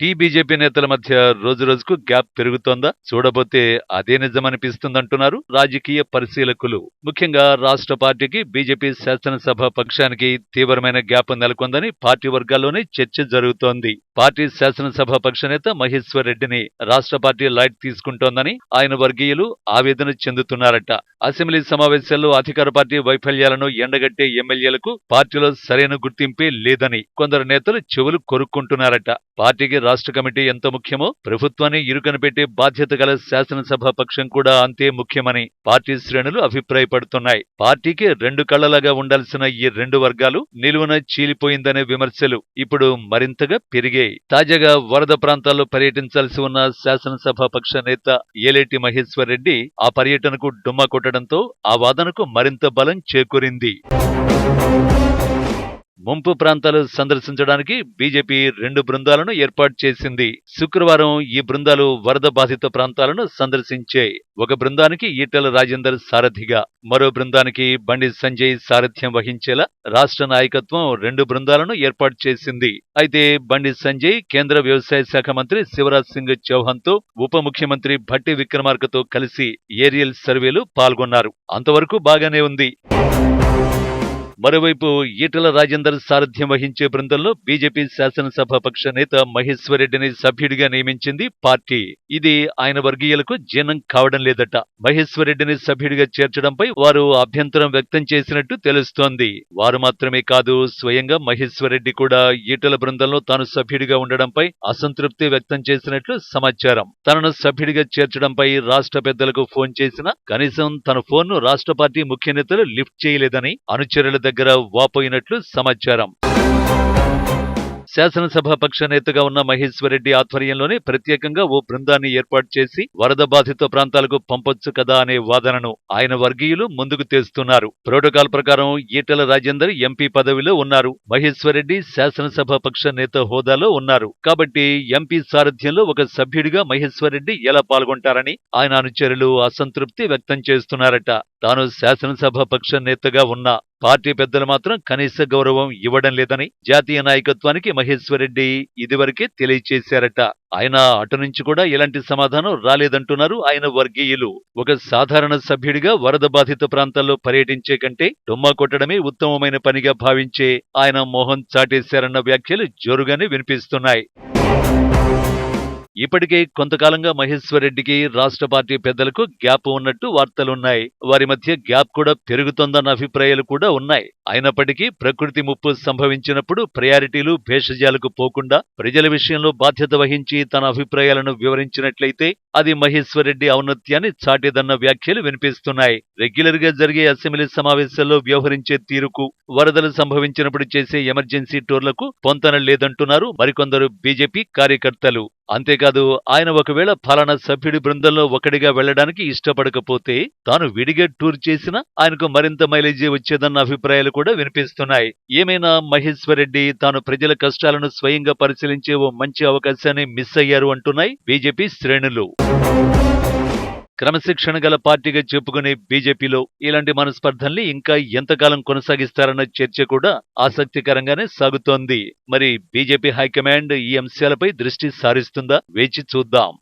Tea BJP నేతల మధ్య రోజు రోజుకు గ్యాప్ పెరుగుతోందా? చూడబోతే అదే నిజమనిపిస్తుందంటున్నారు రాజకీయ పరిశీలకులు. ముఖ్యంగా రాష్ట్ర పార్టీకి బీజేపీ శాసనసభ పక్షానికి తీవ్రమైన గ్యాప్ నెలకొందని పార్టీ వర్గాల్లోనే చర్చ జరుగుతోంది. పార్టీ శాసనసభ పక్ష నేత మహేశ్వర్ రెడ్డిని రాష్ట్ర పార్టీ లైట్ తీసుకుంటోందని ఆయన వర్గీయులు ఆవేదన చెందుతున్నారట. అసెంబ్లీ సమావేశాల్లో అధికార పార్టీ వైఫల్యాలను ఎండగట్టే ఎమ్మెల్యేలకు పార్టీలో సరైన గుర్తింపే లేదని కొందరు నేతలు చెవులు కొరుక్కుంటున్నారట. పార్టీకి రాష్ట్ర కమిటీ ఎంత ముఖ్యమో ప్రభుత్వాన్ని ఇరుకన పెట్టే బాధ్యత గల శాసనసభ పక్షం కూడా అంతే ముఖ్యమని పార్టీ శ్రేణులు అభిప్రాయపడుతున్నాయి. పార్టీకి రెండు కళ్ళలాగా ఉండాల్సిన ఈ రెండు వర్గాలు నిలువున చీలిపోయిందనే విమర్శలు ఇప్పుడు మరింతగా పెరిగాయి తాజాగా వరద ప్రాంతాల్లో పర్యటించాల్సి ఉన్న శాసనసభ పక్ష నేత ఏలేటి మహేశ్వర్ రెడ్డి ఆ పర్యటనకు డుమ్మా కొట్టడంతో ఆ వాదనకు మరింత బలం చేకూరింది. ముంపు ప్రాంతాలు సందర్శించడానికి బీజేపీ రెండు బృందాలను ఏర్పాటు చేసింది. శుక్రవారం ఈ బృందాలు వరద బాధిత ప్రాంతాలను సందర్శించాయి ఒక బృందానికి ఈటెల రాజేందర్ సారథిగా మరో బృందానికి బండి సంజయ్ సారథ్యం వహించేలా రాష్ట్ర నాయకత్వం రెండు బృందాలను ఏర్పాటు చేసింది. అయితే బండి సంజయ్ కేంద్ర వ్యవసాయ శాఖ మంత్రి శివరాజ్ సింగ్ చౌహాన్తో ఉప ముఖ్యమంత్రి భట్టి విక్రమార్కతో కలిసి ఏరియల్ సర్వేలు పాల్గొన్నారు. అంతవరకు బాగానే ఉంది. మరోవైపు ఈటల రాజేందర్ సారథ్యం వహించే బృందంలో బీజేపీ శాసనసభ పక్ష నేత మహేశ్వరరెడ్డిని సభ్యుడిగా నియమించింది పార్టీ. ఇది ఆయన వర్గీయులకు జీర్ణం కావడం లేదట. మహేశ్వరరెడ్డిని సభ్యుడిగా చేర్చడంపై వారు అభ్యంతరం వ్యక్తం చేసినట్టు తెలుస్తోంది. వారు మాత్రమే కాదు స్వయంగా మహేశ్వర్ రెడ్డి కూడా ఈటల బృందంలో తాను సభ్యుడిగా ఉండడంపై అసంతృప్తి వ్యక్తం చేసినట్లు సమాచారం. తనను సభ్యుడిగా చేర్చడంపై రాష్ట్ర పెద్దలకు ఫోన్ చేసినా కనీసం తన ఫోన్ను రాష్ట్ర పార్టీ ముఖ్య నేతలు లిఫ్ట్ చేయలేదని అనుచరుల దగ్గర వాపోయినట్లు సమాచారం. శాసనసభ పక్ష నేతగా ఉన్న మహేశ్వరరెడ్డి ఆధ్వర్యంలోనే ప్రత్యేకంగా ఓ బృందాన్ని ఏర్పాటు చేసి వరద బాధిత ప్రాంతాలకు పంపొచ్చు కదా అనే వాదనను ఆయన వర్గీయులు ముందుకు తెస్తున్నారు. ప్రోటోకాల్ ప్రకారం ఈటల రాజేందర్ ఎంపీ పదవిలో ఉన్నారు. మహేశ్వరరెడ్డి శాసనసభ పక్ష నేత హోదాలో ఉన్నారు. కాబట్టి ఎంపీ సారథ్యంలో ఒక సభ్యుడిగా మహేశ్వరరెడ్డి ఎలా పాల్గొంటారని ఆయన అనుచరులు అసంతృప్తి వ్యక్తం చేస్తున్నారట. తాను శాసనసభ పక్ష నేతగా ఉన్నా పార్టీ పెద్దలు మాత్రం కనీస గౌరవం ఇవ్వడం లేదని జాతీయ నాయకత్వానికి మహేశ్వరరెడ్డి ఇదివరకే తెలియచేశారట. ఆయన అటు నుంచి కూడా ఎలాంటి సమాధానం రాలేదంటున్నారు ఆయన వర్గీయులు. ఒక సాధారణ సభ్యుడిగా వరద బాధిత ప్రాంతాల్లో పర్యటించే కంటే డుమ్మా కొట్టడమే ఉత్తమమైన పనిగా భావించే ఆయన మోహన్ చాటేశారన్న వ్యాఖ్యలు జోరుగానే వినిపిస్తున్నాయి. ఇప్పటికే కొంతకాలంగా మహేశ్వర్ రెడ్డికి రాష్ట్ర పార్టీ పెద్దలకు గ్యాప్ ఉన్నట్టు వార్తలున్నాయి. వారి మధ్య గ్యాప్ కూడా పెరుగుతోందన్న అభిప్రాయాలు కూడా ఉన్నాయి. అయినప్పటికీ ప్రకృతి ముప్పు సంభవించినప్పుడు ప్రయారిటీలు భేషజాలకు పోకుండా ప్రజల విషయంలో బాధ్యత వహించి తన అభిప్రాయాలను వివరించినట్లయితే అది మహేశ్వరరెడ్డి ఔన్నత్యాన్ని చాటేదన్న వ్యాఖ్యలు వినిపిస్తున్నాయి. రెగ్యులర్గా జరిగే అసెంబ్లీ సమావేశాల్లో వ్యవహరించే తీరుకు వరదలు సంభవించినప్పుడు చేసే ఎమర్జెన్సీ టూర్లకు పొంతన లేదంటున్నారు మరికొందరు బీజేపీ కార్యకర్తలు. అంతేకాదు ఆయన ఒకవేళ ఫలానా సభ్యుడి బృందంలో ఒకడిగా వెళ్ళడానికి ఇష్టపడకపోతే తాను విడిగా టూర్ చేసినా ఆయనకు మరింత మైలేజీ వచ్చేదన్న అభిప్రాయాలు కూడా వినిపిస్తున్నాయి. ఏమైనా మహేశ్వర్ రెడ్డి తాను ప్రజల కష్టాలను స్వయంగా పరిశీలించే ఓ మంచి అవకాశాన్ని మిస్ అయ్యారు అంటున్నాయి బీజేపీ శ్రేణులు. క్రమశిక్షణ గల పార్టీగా చెప్పుకునే బీజేపీలో ఇలాంటి మనస్పర్ధల్ని ఇంకా ఎంతకాలం కొనసాగిస్తారన్న చర్చ కూడా ఆసక్తికరంగానే సాగుతోంది. మరి బీజేపీ హైకమాండ్ ఈ అంశాలపై దృష్టి సారిస్తుందా? వేచి చూద్దాం.